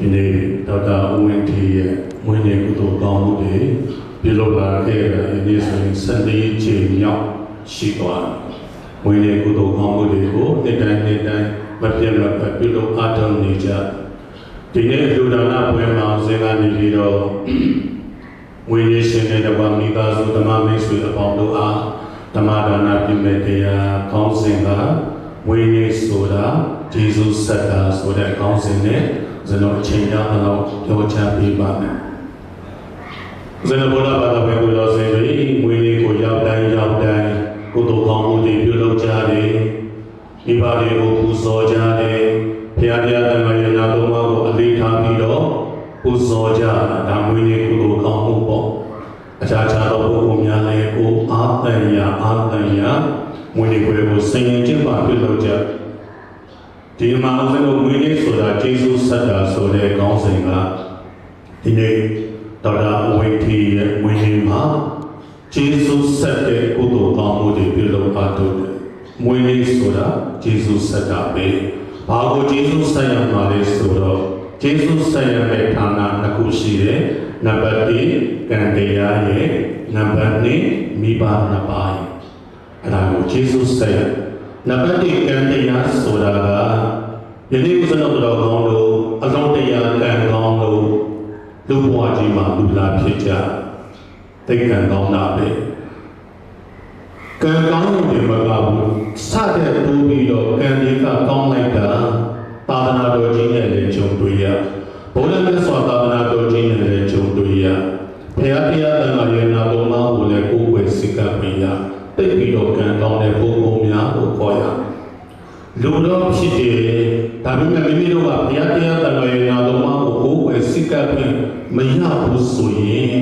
ဒီနေ့ဒေါက်တာဦးဝင်းထီရဲ့မွေးနေ့ကုသိုလ်ကောင်းမှုတွေပြုလုပ်လာခဲ့တဲ့ဒီနေ့ဆိုရင်14ချိန်မြောက်ရှိသွားတယ်။မွေးနေ့ကုသိုလ်ကောင်းမှုတွေကိုနေ့တိုင်းနေ့တိုင်းမပြတ်မပြတ်ပြုလုပ်အားထုတ်နေကြ။ဒီနေ့လူဒါနပွဲမှာဇင်ကနေပြီးတော့မွေးနေ့ရှင်တဲ့တပါမိသားစုဓမ္မမိတ်ဆွေအပေါင်းတို့အားဓမ္မဒါနပြုမဲ့တရားကောင်းစဉ်ကမွေးနေ့ဆိုတာ ဂျေဇုဆက်တာဆိုတဲ့ကောင်းစဉ်နဲ့ကျွန်တော်အချိန်များအောင်ပြောချပေးပါမယ်။ဇနဘောလာဘာသာပဲကိုတော်စင်ပြီးမွေးနေ့ကိုရောက်တိုင်းရောက်တိုင်းကုသိုလ်ကောင်းမှုတွေပြုလုပ်ကြတယ်။ဒီပါတွေကိုပူဇော်ကြတယ်။ဘုရားတရားတန်ခါရနာတော်မှာကိုအလေးထားပြီးတော့ပူဇော်ကြတာဒါမွေးနေ့ကုသိုလ်ကောင်းမှုပေါ့။အခြားခြားသောပုဂ္ဂိုလ်များလည်းကိုအာတန်ရာအာတန်ရာမွေးနေ့ကိုဆင်ရင်ချင်းပါပြုလုပ်ကြတယ် ဒီမှာဦးဇင်းတို့မွေးနေ့ဆိုတာကျေးဇူးဆက်တာဆိုတဲ့ကောင်းစဉ်ကဒီနေ့ဒေါက်တာအဝိထီရဲ့မွေးနေ့မှာကျေးဇူးဆက်တဲ့ကုသိုလ်ကောင်းမှုတွေပြုလုပ်အားထုတ်တယ်။မွေးနေ့ဆိုတာကျေးဇူးဆက်တာပဲ။ဘာကိုကျေးဇူးဆက်ရမှာလဲဆိုတော့ကျေးဇူးဆက်ရမယ့်ဌာနနှစ်ခုရှိတယ်။နံပါတ်1ကံတရားရဲ့နံပါတ်2မိဘနှစ်ပါးရဲ့အဲ့ဒါကိုကျေးဇူးဆက်ရ နံပါတ်1ကံတရားဆိုတာကယနေ့ဥစ္စာတော်ကောင်းလို့အလုံးတရားကံကောင်းလို့လူဘဝကြီးမှာလူလာဖြစ်ကြတိတ်ကံကောင်းတာပဲကံကောင်းလို့ဒီမကဘူးစတဲ့တိုးပြီးတော့ကံဒီကကောင်းလိုက်တာသာသနာတော်ကြီးနဲ့လည်းကြုံတွေ့ရဘုရားမြတ်စွာသာသနာတော်ကြီးနဲ့လည်းကြုံတွေ့ရဘုရားတရားတန်ခါရနာတော်မှာကိုလည်းကိုယ်ွယ်စိတ်ကပ်ပြီးရ တိတ်ပြီးတော့ကံကောင်းတဲ့ပုဂ္ဂိုလ်များကိုခေါ်ရလူတော်ဖြစ်တယ်ဒါပေမဲ့မိမိတို့ကဘုရားတရားတန်ခါရနာတော်မှာကိုကိုယ်ွယ်စိတ်ကပ်ပြီးမရဘူးဆိုရင်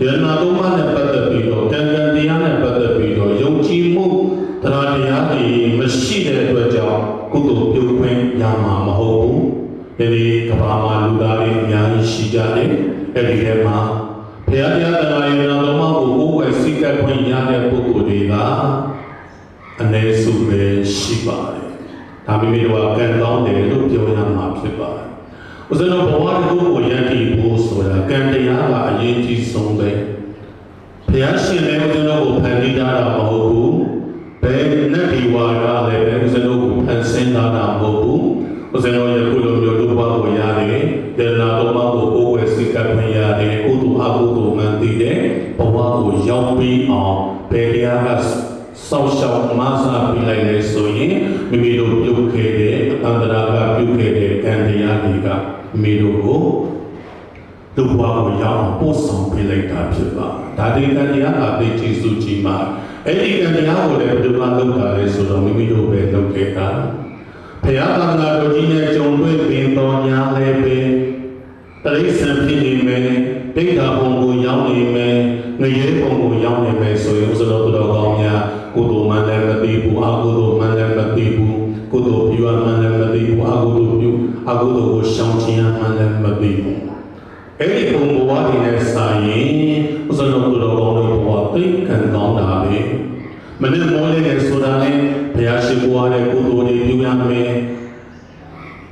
ယန္နာတော်မှာနဲ့ပတ်သက်ပြီးတော့ကံကံတရားနဲ့ပတ်သက်ပြီးတော့ယုံကြည်မှုတရားတရားတွေမရှိတဲ့အတွက်ကြောင့်ကုသိုလ်ပြုခွင့်ရမှာမဟုတ်ဘူးဒီနေ့ကဘာမှာလူသားတွေအများကြီးရှိကြတယ်အဲ့ဒီထဲမှာဘုရားတရားတရားရနာတော်မှာကိုကိုယ်ွယ်စိတ်ကပ်ခွင့်ရတဲ့ပုဂ္ဂိုလ် တွေကအနည်းစုပဲရှိပါတယ်ဒါမိမိတို့ကကံကောင်းတယ်လို့ပြောရမှာဖြစ်ပါတယ်ဥစ္စနောဘဝတစ်ခုကိုယဉ်တည်ဖို့ဆိုတာကံတရားကအရေးကြီးဆုံးပဲဘုရားရှင်လည်းဥစ္စနောကိုဖန်တီးထားတာမဟုတ်ဘူးဘယ်နဲ့ဒီဝါကလည်းပဲဥစ္စနောကိုဖန်ဆင်းထားတာမဟုတ်ဘူးဥစ္စနောရဲ့ကုလိုမျိုးတို့ဘဝကိုရတယ်ယန္နာတော်မှာကိုကိုယ်ဝယ်စိတ်ကပ်ခွင့်ရတယ်ကုသိုလ်အကုသိုလ်မှန်သိတဲ့ဘဝကိုရောက်ပြီးအောင် ဘယ်တရားကစောင့်ရှောက်မဆာပြလိုက်လဲဆိုရင်မိမိတို့ပြုတ်ခဲ့တဲ့အန္တရာကပြုတ်ခဲ့တဲ့ကံတရားတွေကမိမိတို့ကိုသူ့ဘဝကိုရောက်အောင်ပို့ဆောင်ပေးလိုက်တာဖြစ်ပါဒါဒီကံတရားကသိကျေစုကြည်မှာအဲ့ဒီကံတရားကိုလည်းဘယ်လိုမှလုပ်တာလဲဆိုတော့မိမိတို့ပဲလုပ်ခဲ့တာဘုရားသာသနာတော်ကြီးနဲ့ကြုံတွေ့ပင်တော်များလည်းပဲတရိษံဖြစ်နေမယ်ဒိဋ္ဌာဘုံကိုရောက်နေမယ် ငရဲဘုံကိုရောက်နေမယ်ဆိုရင်ဥစ္စတော်တော်ကောင်းများကုသိုလ်မှန်လည်းမသိဘူးအကုသိုလ်မှန်လည်းမသိဘူးကုသိုလ်ပြုရမှန်လည်းမသိဘူးအကုသိုလ်ပြုအကုသိုလ်ကိုရှောင်ကျဉ်ရမှန်လည်းမသိဘူးအဲ့ဒီဘုံဘဝတွေနဲ့စာရင်ဥစ္စတော်တော်ကောင်းတို့ဘဝသိကံကောင်းတာပဲမနေ့မောလေးနဲ့ဆိုတာနဲ့ဘုရားရှိခိုးရတဲ့ကုသိုလ်တွေပြုရမယ်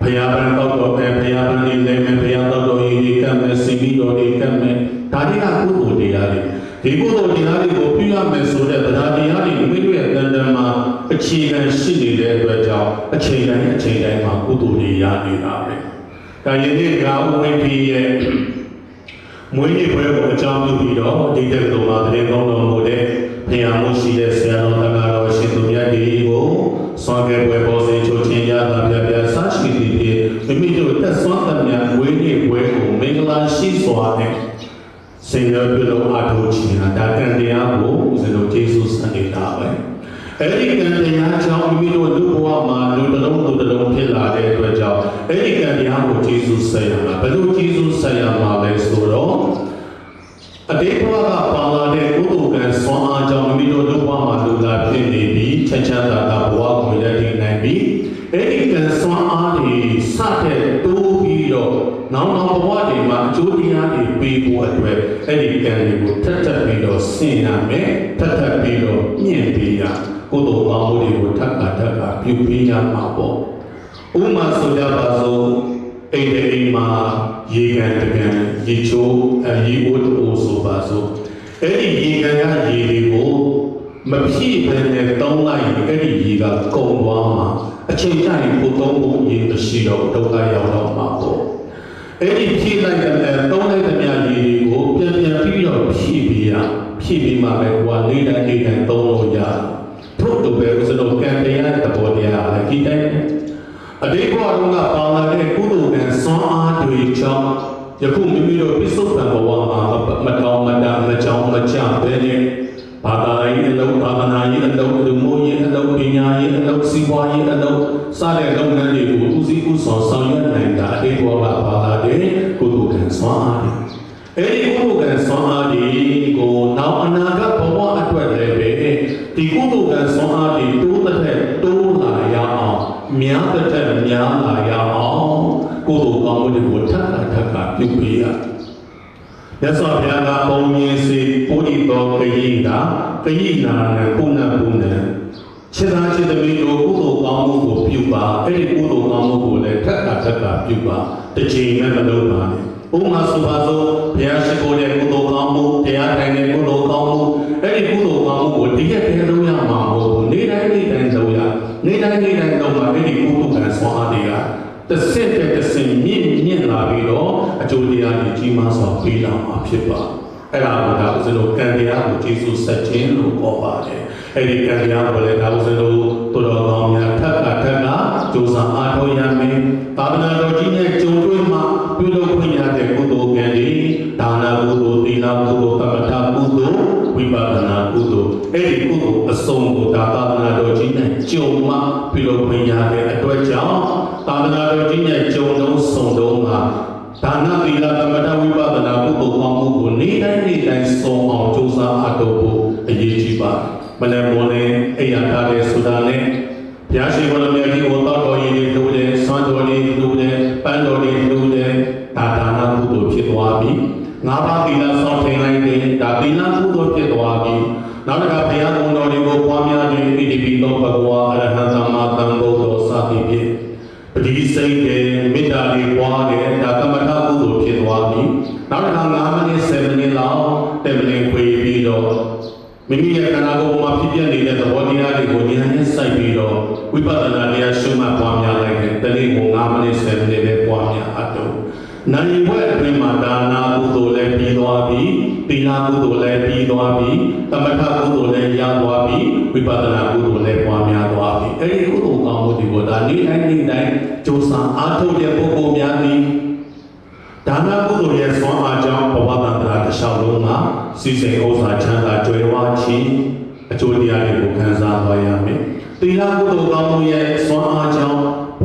ဘုရားဗန်တော့တော့ပဲဘုရားဗန်နေလည်းမယ်ဘုရားတော့တော်ကြီးကံမဲ့စီပြီးတော်တွေကံမဲ့ ဒါတွေကကုသိုလ်တရားတွေဒီကုသိုလ်တရားတွေကိုပြုရမယ်ဆိုတဲ့တရားတရားတွေမိတို့ရဲ့တန်တန်မှာအခြေခံရှိနေတဲ့အတွက်ကြောင့်အချိန်တိုင်းအချိန်တိုင်းမှာကုသိုလ်တွေရနေတာပဲဒါယနေ့ကဥဝိပီရဲ့မွေးနေ့ပွဲကိုအကြောင်းပြုပြီးတော့ဒီတဲ့တော်မှာတရင်ကောင်းတော်မူတဲ့ဘုရားမှုရှိတဲ့ဆရာတော်တန်ခါတော်ရှင်သူမြတ်ဒီကိုစွမ်းကဲပွဲပေါ်စဉ်ချိုးချင်းရတာပြပြဆရှိသည်ဖြင့်မိမိတို့တက်စွမ်းသမျှမွေးနေ့ပွဲကိုမင်္ဂလာရှိစွာနဲ့ စင်ရပြုလို့အထောက်ချင်တာဒါကံတရားကိုဦးဇင်းတို့ကျေးဇူးဆန္ဒတာပဲအဲ့ဒီကံတရားကြောင့်မိမိတို့လူဘဝမှာလူတစ်လုံးလူတစ်လုံးဖြစ်လာတဲ့အတွက်ကြောင့်အဲ့ဒီကံတရားကိုကျေးဇူးဆက်ရမှာဘယ်လိုကျေးဇူးဆက်ရမှာလဲဆိုတော့အတိတ်ဘဝကပါလာတဲ့ကုသိုလ်ကံဆွမ်းအားကြောင့်မိမိတို့လူဘဝမှာလူလာဖြစ်နေပြီးချမ်းချမ်းသာသာဘဝကိုရည်တည်နိုင်ပြီးအဲ့ဒီကံဆွမ်းအားတွေစတဲ့တိုးပြီးတော့နောက်နောက်ဘဝတွေမှာအကျိုးတရားတွေပေးဖို့အတွက် အဲ့ဒီကံတွေကိုထပ်ထပ်ပြီးတော့ဆင်ရမယ်ထပ်ထပ်ပြီးတော့မြင့်ပေးရကုသိုလ်ကောင်းမှုတွေကိုထပ်ခါထပ်ခါပြုပေးရမှာပေါ့ဥပမာဆိုကြပါစို့အိမ်တဲ့အိမ်မှာရေကန်တကန်ရေချိုးအရေအိုးတိုးဆိုပါစို့အဲ့ဒီရေကန်ကရေတွေကိုမဖြည့်ဘဲနဲ့တောင်းလိုက်ရင်အဲ့ဒီရေကကုန်သွားမှာအချိန်ကျရင်ကိုသုံးဖို့ရေမရှိတော့ဒုက္ခရောက်တော့မှာပေါ့အဲ့ဒီဖြည့်လိုက်တဲ့တောင်းလိုက်တဲ့မြရေတွေကိုပြန် ပြန်ပြီးတော့ဖြည့်ပြီးရဖြည့်ပြီးမှပဲဟိုကနေတိုင်းနေတိုင်းသုံးလို့ရတယ်ထို့တူပဲဆိုတော့ကံတရားတဲ့ဘောတရားလည်းဒီတိုင်းအတိတ်ဘဝတုန်းကပါလာတဲ့ကုသိုလ်ကံစွမ်းအားတွေကြောင့်ယခုမိမိတို့ပြစ္ဆုတ်ပံဘဝမှာမတောင်းမတမကြောင်းမကြပဲနဲ့ဘာသာရေးအလုံးဘာသာနာရေးအလုံးလူမျိုးရေးအလုံးပညာရေးအလုံးစီးပွားရေးအလုံးစတဲ့လုပ်ငန်းတွေကိုဦးစီးဦးဆောင်ဆောင်ရွက်နိုင်တာအတိတ်ဘဝက အဲဒီကုသိုလ်ကံစွမ်းအားတွေကိုနောက်အနာဂတ်ဘဝအတွက်လည်းပဲဒီကုသိုလ်ကံစွမ်းအားတွေတိုးတဲ့တိုးလာရအောင်များတဲ့ထက်များလာရအောင်ကိုယ်တို့ကောင်းမှုတွေကိုထပ်ထပ်ထပ်ထပ်ပြုပေးရမြတ်စွာဘုရားကပုံမြင်စေပုရိသောကယိတာကယိနာနံပုဏ္ဏပုဏ္ဏခြေသာခြေသမီးတို့ကုသိုလ်ကောင်းမှုကိုပြုပါအဲ့ဒီကုသိုလ်ကောင်းမှုကိုလည်းထပ်ထပ်ထပ်ထပ်ပြုပါတစ်ချိန်နဲ့မလုပ်ပါနဲ့ ဥမာဆိုပါစို့ဘုရားရှိခိုးတဲ့ကုသိုလ်ကောင်းမှုတရားထိုင်တဲ့ကုသိုလ်ကောင်းမှုအဲ့ဒီကုသိုလ်ကောင်းမှုကိုဒီရက်တည်းလုပ်ရမှာမဟုတ်ဘူးနေ့တိုင်းနေ့တိုင်းလုပ်ရနေ့တိုင်းနေ့တိုင်းလုပ်မှာအဲ့ဒီကုသိုလ်ကံစွမ်းအားတွေကတစ်စက်တစ်စက်မြင့်မြင့်လာပြီးတော့အကျိုးတရားတွေကြီးမားစွာပေးလာမှာဖြစ်ပါအဲ့ဒါကဒါဥစဉ်တို့ကံတရားကိုကျေစုဆက်ခြင်းလို့ခေါ်ပါတယ်အဲ့ဒီကံတရားကိုလည်းဒါဥစဉ်တို့တို့တော်ကောင်းများထပ်ခါထပ်ခါကြိုးစားအားထုတ်ရမယ်သာသနာတော်ကြီးနဲ့ကြုံတွေ့မှ ပြုလုပ်ခွင့်ရတဲ့ကုသိုလ်ကံတွေဒါနကုသိုလ်သီလကုသိုလ်သမထကုသိုလ်ဝိပဿနာကုသိုလ်အဲ့ဒီကုသိုလ်အစုံကိုဒါသာသနာတော်ကြီးနဲ့ကြုံမှပြုလုပ်ခွင့်ရတဲ့အတွက်ကြောင့်သာသနာတော်ကြီးနဲ့ကြုံလုံးစုံလုံးမှာဒါနသီလသမထဝိပဿနာကုသိုလ်ကောင်းမှုကိုနေ့တိုင်းနေ့တိုင်းစုံအောင်ကြိုးစားအထောက်ဖို့အရေးကြီးပါတယ်မလည်းမောလည်းအိယာထားတဲ့ဆိုတာနဲ့ဘုရားရှိခိုးတော်မြတ်ကြီးကိုတောက်တော်ရည်တွေလုပ်တယ်ဆွမ်းတော်တွေလုပ်တယ်ပန်းတော်တွေလုပ်တ ငါးပါးသီလစောင့်ထိန်လိုက်တယ်ဒါသီလကုသိုလ်ဖြစ်သွားပြီနောက်တစ်ခါဘုရားကုံတော်တွေကိုပွားများခြင်းဣတိပိသောဘဂဝါအရဟံသမ္မာသမ္ဗုဒ္ဓောစသည်ဖြင့်ပတိစိတ်တယ်မေတ္တာတွေပွားတယ်ဒါသမထကုသိုလ်ဖြစ်သွားပြီနောက်တစ်ခါ9မိနစ်7မိနစ်လောက်တက်မလင်ခွေပြီးတော့မိမိရဲ့ခန္ဓာကိုယ်မှာဖြစ်ပြနေတဲ့သဘောတရားတွေကိုဉာဏ်နဲ့စိုက်ပြီးတော့ဝိပဿနာတရားရှုမှတ်ပွားများလိုက်တဲ့တနေ့ကို9မိနစ်10မိနစ်ပဲပွားများအပ်တော့ နိုင်ဘွဲ့အတွင်းမှာဒါနာကုသိုလ်လည်းပြီးသွားပြီသီလကုသိုလ်လည်းပြီးသွားပြီသမထကုသိုလ်လည်းရသွားပြီဝိပဿနာကုသိုလ်လည်းပွားများသွားပြီအဲဒီကုသိုလ်ကောင်းမှုတွေကိုဒါနေ့တိုင်းနေ့တိုင်းကြိုးစားအားထုတ်တဲ့ပုဂ္ဂိုလ်များသည်ဒါနကုသိုလ်ရဲ့ဆွမ်းအားကြောင့်ဘဝတန္တရာတစ်လျှောက်လုံးမှာစီစဉ်ဥစ္စာချမ်းသာကြွယ်ဝခြင်းအကျိုးတရားတွေကိုခံစားသွားရမယ်။သီလကုသိုလ်ကောင်းမှုရဲ့ဆွမ်းအားကြောင့်ဘ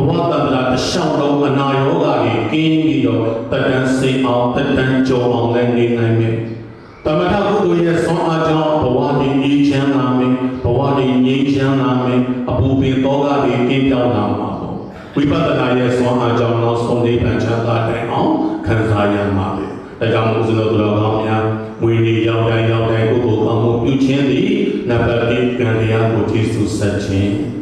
ဝတန္တရာတစ်လျှောက်လုံးအနာရောဂါတွေကင်းပြီးတော့တတန်စိတ်အောင်တတန်ကြောအောင်လည်းနေနိုင်မယ်။တမထကုသိုလ်ရဲ့ဆွမ်းအားကြောင့်ဘဝတည်ငြိမ်းချမ်းသာမယ်။ဘဝတည်ငြိမ်းချမ်းသာမယ်။အပူပင်သောကတွေကင်းပြောင်းလာမှာပေါ့။ဝိပဿနာရဲ့ဆွမ်းအားကြောင့်နောက်ဆုံးနိဗ္ဗာန်ချမ်းသာတိုင်အောင်ခံစားရမှာပဲ။ဒါကြောင့်မို့စလို့တော်ကောင်းများဝိနည်းရောက်တိုင်းရောက်တိုင်းကိုယ်ကိုယ်ကောင်းမှုပြုခြင်းသည်နံပါတ်1ကံတရားကိုကျေစုဆက်ခြင်း။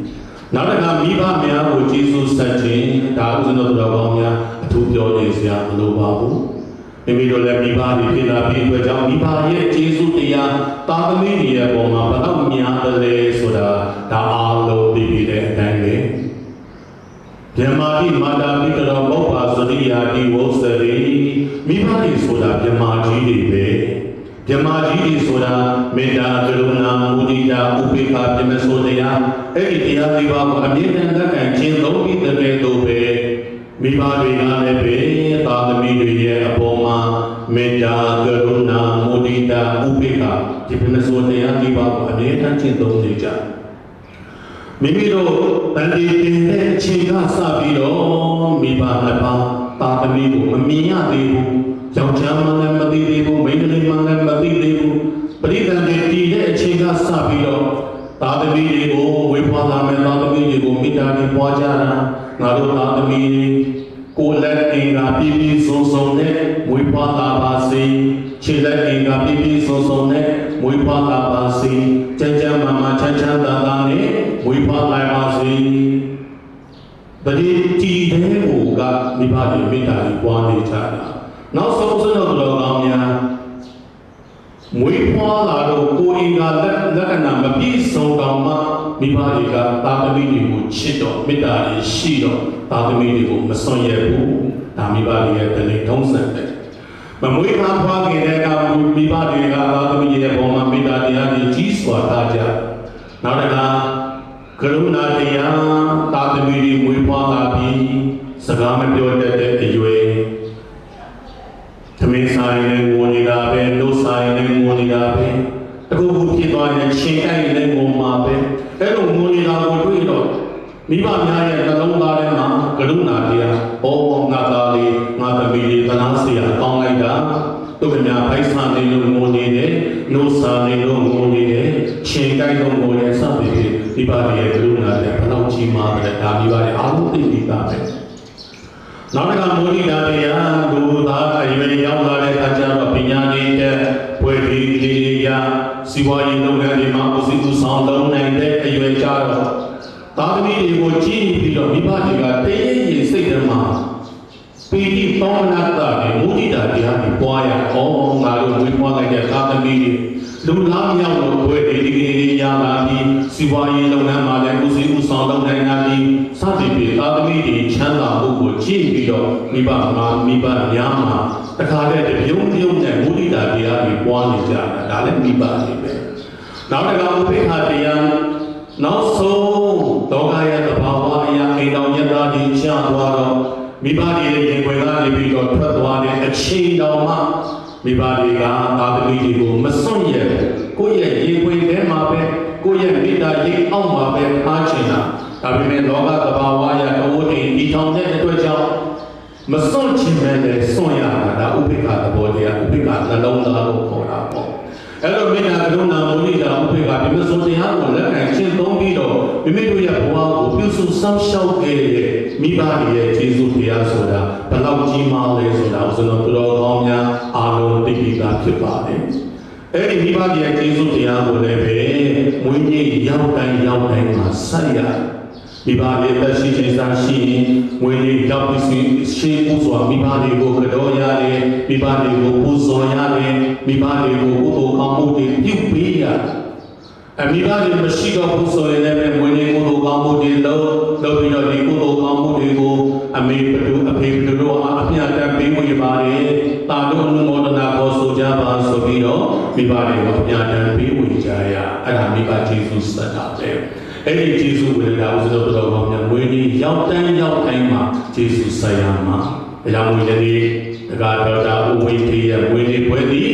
နောက်တစ်ခါမိဘများကိုကျေစုဆက်ခြင်းဒါဥစဉ်တော်ကောင်းများအထူးပြောနေစရာမလိုပါဘူး။မိမိတို့လည်းမိဘတွေဖြစ်လာပြီးအတွက်ကြောင့်မိဘရဲ့ကျေးဇူးတရားတာသမီတွေရဲ့ပုံမှာဘယ်တော့များတယ်လဲဆိုတာဒါအားလုံးသိပြီးတဲ့အတိုင်းပဲ။မြမတိမာတာပိတရောမောပါစရိယာတိဝုစရိမိဘတွေဆိုတာမြမကြီးတွေပဲ မြမကြီးတွေဆိုတာမေတ္တာကရုဏာမုဒိတာဥပေက္ခပြမဆိုတရားအဲ့ဒီတရားလေးပါးကိုအမြဲတမ်းလက်ခံခြင်းသုံးပြီးတကယ်တော့ပဲမိဘတွေကလည်းပဲသာသမီတွေရဲ့အပေါ်မှာမေတ္တာကရုဏာမုဒိတာဥပေက္ခဒီပြမဆိုတရားလေးပါးကိုအမြဲတမ်းခြင်းသုံးနေကြတယ်မိမိတို့တန်တီတင်တဲ့အချိန်ကစပြီးတော့မိဘနှစ်ပါးတာသမီကိုမမြင်ရသေးဘူး။ ယောက်ျားမှလည်းမသိသေးဘူးမိန်းကလေးမှလည်းမသိသေးဘူး။ပရိသတ်တွေတည်တဲ့အချိန်ကစပြီးတော့တာသမီတွေကိုဝေဖွာလာမယ်တာသမီတွေကိုမိသားစုပွားကြတာငါတို့တာသမီတွေကိုယ်လက်အင်္ဂါပြည့်ပြည့်စုံစုံနဲ့ဝေဖွာလာပါစေခြေလက်အင်္ဂါပြည့်ပြည့်စုံစုံနဲ့ဝေဖွာလာပါစေကျမ်းကျမ်းမာမာချမ်းချမ်းသာသာနဲ့ဝိဖာလိုက်ပါစေတတိတီတဲ့ကိုကမိဘတွေမေတ္တာကြီးပွားနေကြတာ နောက်ဆုံးစတော့တော်ကောင်းများမွေးဖွားလာတော့ကိုယ်အင်္ဂါလက်လက္ခဏာမပြည့်စုံတော့မှမိဘတွေကသာသမီတွေကိုချစ်တော့မေတ္တာတွေရှိတော့သာသမီတွေကိုမစွန့်ရဘူးဒါမိဘတွေရဲ့တလေထုံးစံတဲ့မမွေးဖွားခင်တဲ့ကမိဘတွေကသာသမီရဲ့ပုံမှာမေတ္တာတရားတွေကြီးစွာထားကြနောက်တစ်ခါကရုဏာတရားတာသမီတွေမွေးဖွားလာပြီးစကားမပြောတတ်တဲ့အရွယ်သ မင်းဆိုင်နဲ့ငိုနေတာပဲနှုတ်ဆိုင်နဲ့ငိုနေတာပဲတခုခုဖြစ်သွားရင်ရှင်ကိုက်နဲ့ငိုမှာပဲအဲ့လိုငိုနေတာကိုတွေ့တော့မိဘများရဲ့နှလုံးသားထဲမှာကရုဏာတရားဩငါသားလေးငါသမီးလေးသနာစရာကောင်းလိုက်တာသူကညာဖိုက်ဆာနေလို့ငိုနေတယ်နှုတ်ဆာနေလို့ငိုနေတယ်ရှင်ကိုက်လို့ငိုတယ်စသဖြင့်မိဘတွေရဲ့ကရုဏာတဲ့ဘလောက်ကြီးမားတယ်ဒါမိဘတွေအားလုံးသိပြီးသားပဲ နောက်တစ်ခါမိုးဒီတာတရားဒုသားအရွယ်ရောက်လာတဲ့အခါကျတော့ပညာနေတဲ့ဝေဒီလေးရာစီဝါရေးလုပ်ငန်းတွေမှာဦးစီးဦးဆောင်လုပ်နိုင်တဲ့အရွယ်ကြတော့သာသမီတွေကိုကြည့်ပြီးတော့မိဘတွေကတည်ရည်စိတ်ထဲမှာပီတိသောမနတတွေမုဒိတာတရားတွေပွားရအောင်ငါတို့ဝေပွားလိုက်တဲ့သာသမီတွေ လူသားမြောက်လို့ဝေဒီဒီဒီရလာပြီးစီပွားရေးလုပ်ငန်းမှာလည်းဦးစီးဦးဆောင်လုပ်နိုင်တာပြီးစသည်ဖြင့်သာသမီတွေချမ်းသာမှုကိုကြည့်ပြီးတော့မိဘမှာမိဘများမှာတခါတည်းတပြုံးပြုံးနဲ့မုဒိတာတရားတွေပွားနေကြတာဒါလည်းမိဘတွေပဲနောက်တစ်ခါဥပိ္ပခာတရားနောက်ဆုံးလောကရဲ့သဘာဝအရာအိမ်တော်ရတ္တာကြီးချသွားတော့မိဘတွေရဲ့ရင်ခွင်ကနေပြီးတော့ထွက်သွားတဲ့အချိန်တော်မှ မိဘတွေကသာသမီတွေကိုမစွန့်ရဘူးကိုယ့်ရဲ့ရင်ခွင်ထဲမှာပဲကိုယ့်ရဲ့မိသားရိပ်အောက်မှာပဲအားချင်တာဒါပေမဲ့လောကသဘာဝအရအဝတ်တွေဒီထောင်တဲ့အတွက်ကြောင့်မစွန့်ချင်တဲ့လေစွန့်ရတာဒါဥပိ္ပခသဘောတရားဥပိ္ပခနှလုံးသားကိုခေါ်တာပေါ့အဲ့လိုမေတ္တာကရုဏာမုဒိတာဥပိ္ပခဒီမစွန့်တရားကိုလက်ခံရှင်းသုံးပြီးတော့ မိမိတို့ရဲ့ဘဝကိုပြုစုစောင့်ရှောက်ခဲ့တဲ့မိဘတွေရဲ့ကျေးဇူးတရားဆိုတာဘယ်လောက်ကြီးမားလဲဆိုတာဦးဇင်းတို့တော်ကောင်းများအားလုံးသိပြီးသားဖြစ်ပါတယ်။အဲ့ဒီမိဘတွေရဲ့ကျေးဇူးတရားကိုလည်းပဲမွေးနေ့ရောက်တိုင်းရောက်တိုင်းမှာဆက်ရမိဘတွေသက်ရှိခြင်းစားရှိရင်မွေးနေ့ရောက်ပြီးရှင်းဖို့ဆိုတာမိဘတွေကိုကြောရတယ်မိဘတွေကိုပူဇော်ရတယ်မိဘတွေကိုကုသို အမိဘတွေမရှိတော့ဘူးဆိုရင်လည်းမွေးနေ့ကိုယ်တော်ကောင်းမှုတွေလုပ်လုပ်ပြီးတော့ဒီကိုယ်တော်ကောင်းမှုတွေကိုအမေဘဒုအဖေဘဒုတို့အားအမြတ်တမ်းပေးဝေပါတယ်။တာတို့အနုမောဒနာပေါ်ဆိုကြပါဆိုပြီးတော့မိဘတွေကိုအမြတ်တမ်းပေးဝေကြရအဲ့ဒါမိဘကျေးဇူးဆက်တာပဲ။အဲ့ဒီကျေးဇူးဝင်တာဦးဇင်းတို့တော်ကောင်းများမွေးနေ့ရောက်တိုင်းရောက်တိုင်းမှာကျေးဇူးဆက်ရမှာ။ဒါကြောင့်မွေးနေ့ တကားတော်တာဦးဝိထေရမွေးနေ့ပွဲသည်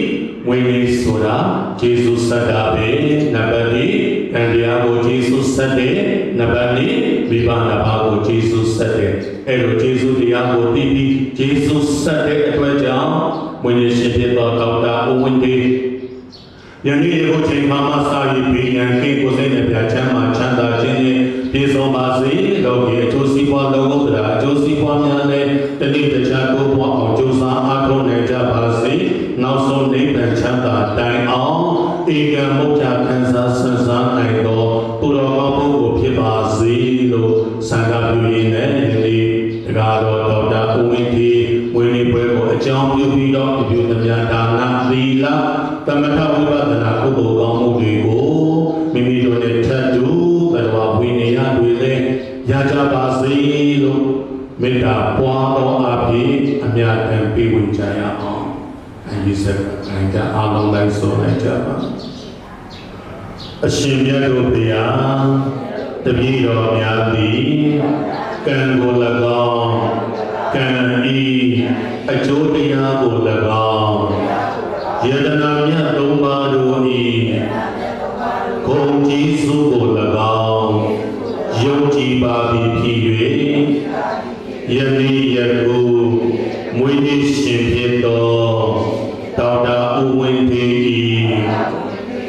ဝိနည်းဆိုတာယေရှုစတ္တာပဲနံပါတ်2ကံတရားကိုယေရှုစက်တယ်နံပါတ်2မိဘနာဘာကိုယေရှုစက်တယ်အဲ့လိုယေရှုတရားကိုသိပြီးယေရှုစက်တဲ့အတွက်ကြောင့်ဝိနည်းရှင်ဖြစ်သောဒေါက်တာဦးဝင်းတေယနေ့ယခုချိန်မှာမစာရေးပြီးရန်ကိကိုစိတ်နဲ့ပြချမ်းမှာချမ်းသာခြင်းနဲ့ပြေဆုံးပါစေလောကီအကျိုးစီးပွားလောကုတ္တရာအကျိုးစီးပွားများနဲ့တတိတခြားကိုပွားအောင် အောင်ဧကံမုတ်ချခံစားဆန်းစားနိုင်သောပုရောကောင်းပုဂ္ဂိုလ်ဖြစ်ပါစေလို့ဆန္ဒပြုရင်းနဲ့ဒီနေ့တရားတော်ဒေါက်တာဦးဝင်းဒီဝင်းဒီပွဲကိုအကြောင်းပြုပြီးတော့အပြုသမျှဒါနသီလသမထဝိပဿနာကုသိုလ်ကောင်းမှုတွေကိုမိမိတို့နဲ့ထပ်တူဘယ်တော်ဝိနည်းရတွေလည်းရကြပါစေလို့မေတ္တာပွားသောအဖြစ်အမြတ်တမ်းပေးဝင်ကြရအောင်အဲ ဒီစက်တိုင်းကအားလုံးလိုက်ဆိုလိုက်ကြပါအရှင်မြတ်တို့ဘုရားတပည့်တော်များသည်ကံကို၎င်းကံဤအကျိုးတရားကို၎င်းယတနာမြတ်သုံးပါးတို့ဤဂုံကြီးစုကို၎င်းယုံကြည်ပါသည်ဖြစ်၍ယနေ့ယခုမွေးနေ့ရှင်ဖြစ်သော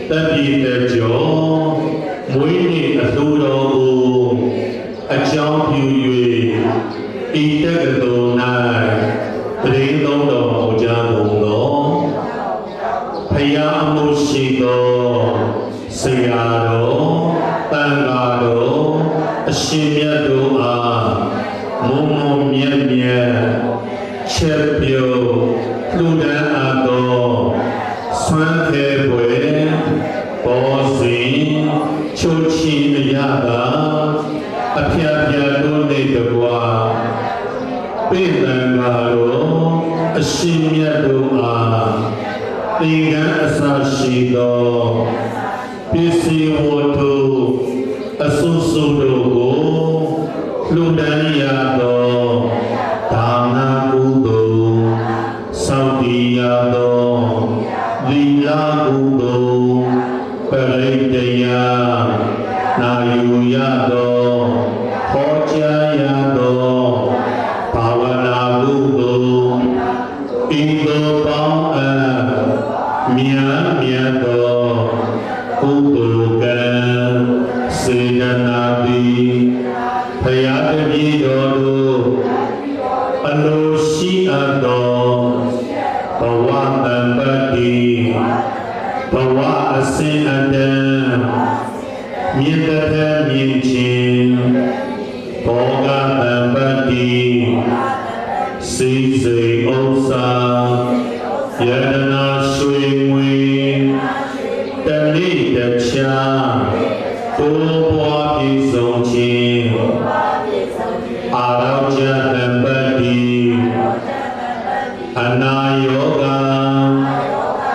တပိတကျော်မွေးနေ့အလှူတော်ကိုအကြောင်းပြု၍ဤတက္က ဝါပိသံဃာရောအရှင်မြတ်တို့အားသင်္ကန်းအစရှိသောပစ္စည်းဝတ္ထုအဆုစုတို့ကိုလှူဒန်းရသော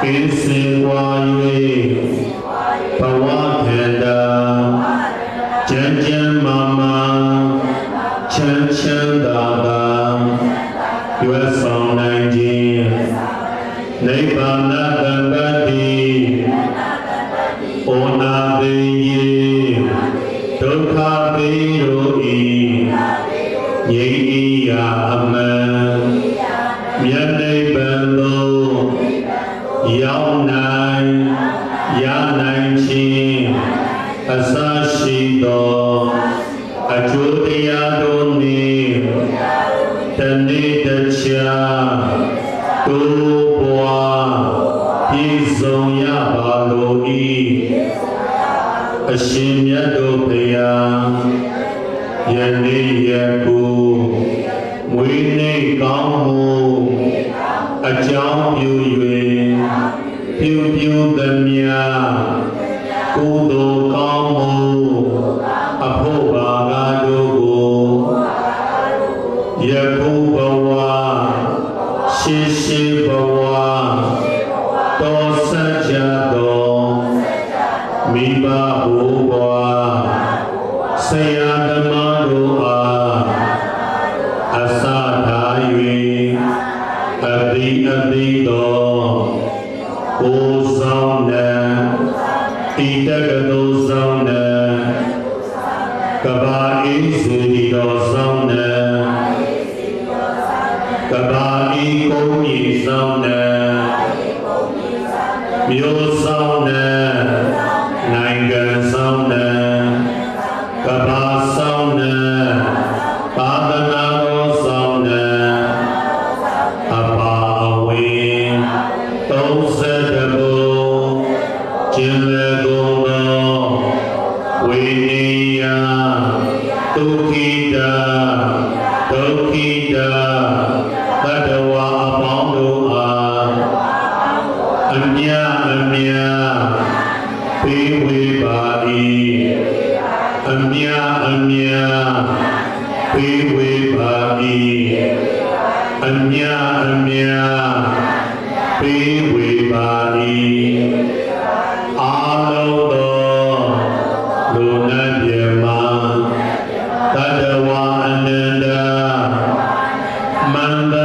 ကိစင်ဝါ၍ဘဝခန္ဓာကျမ်းကျမ်းမာမာချမ်းချမ်းသာသာရွယ်ဆောင်နိုင်ခြင်းနိဗ္ဗာန် တနေ့တခြားကိုယ်ဘွားပြည်စုံရပါလို့ဤအရှင်မြတ်တို့ဘုရားယနေ့ယခုဝိနည်းကောင်းမှုအကြောင်း ပွားဆရာသမားတို့အားအစထား၍အတိအတိတော်ကိုဆောင်နံတိတက္က পৌঁছে দেব চিনলে Mamba.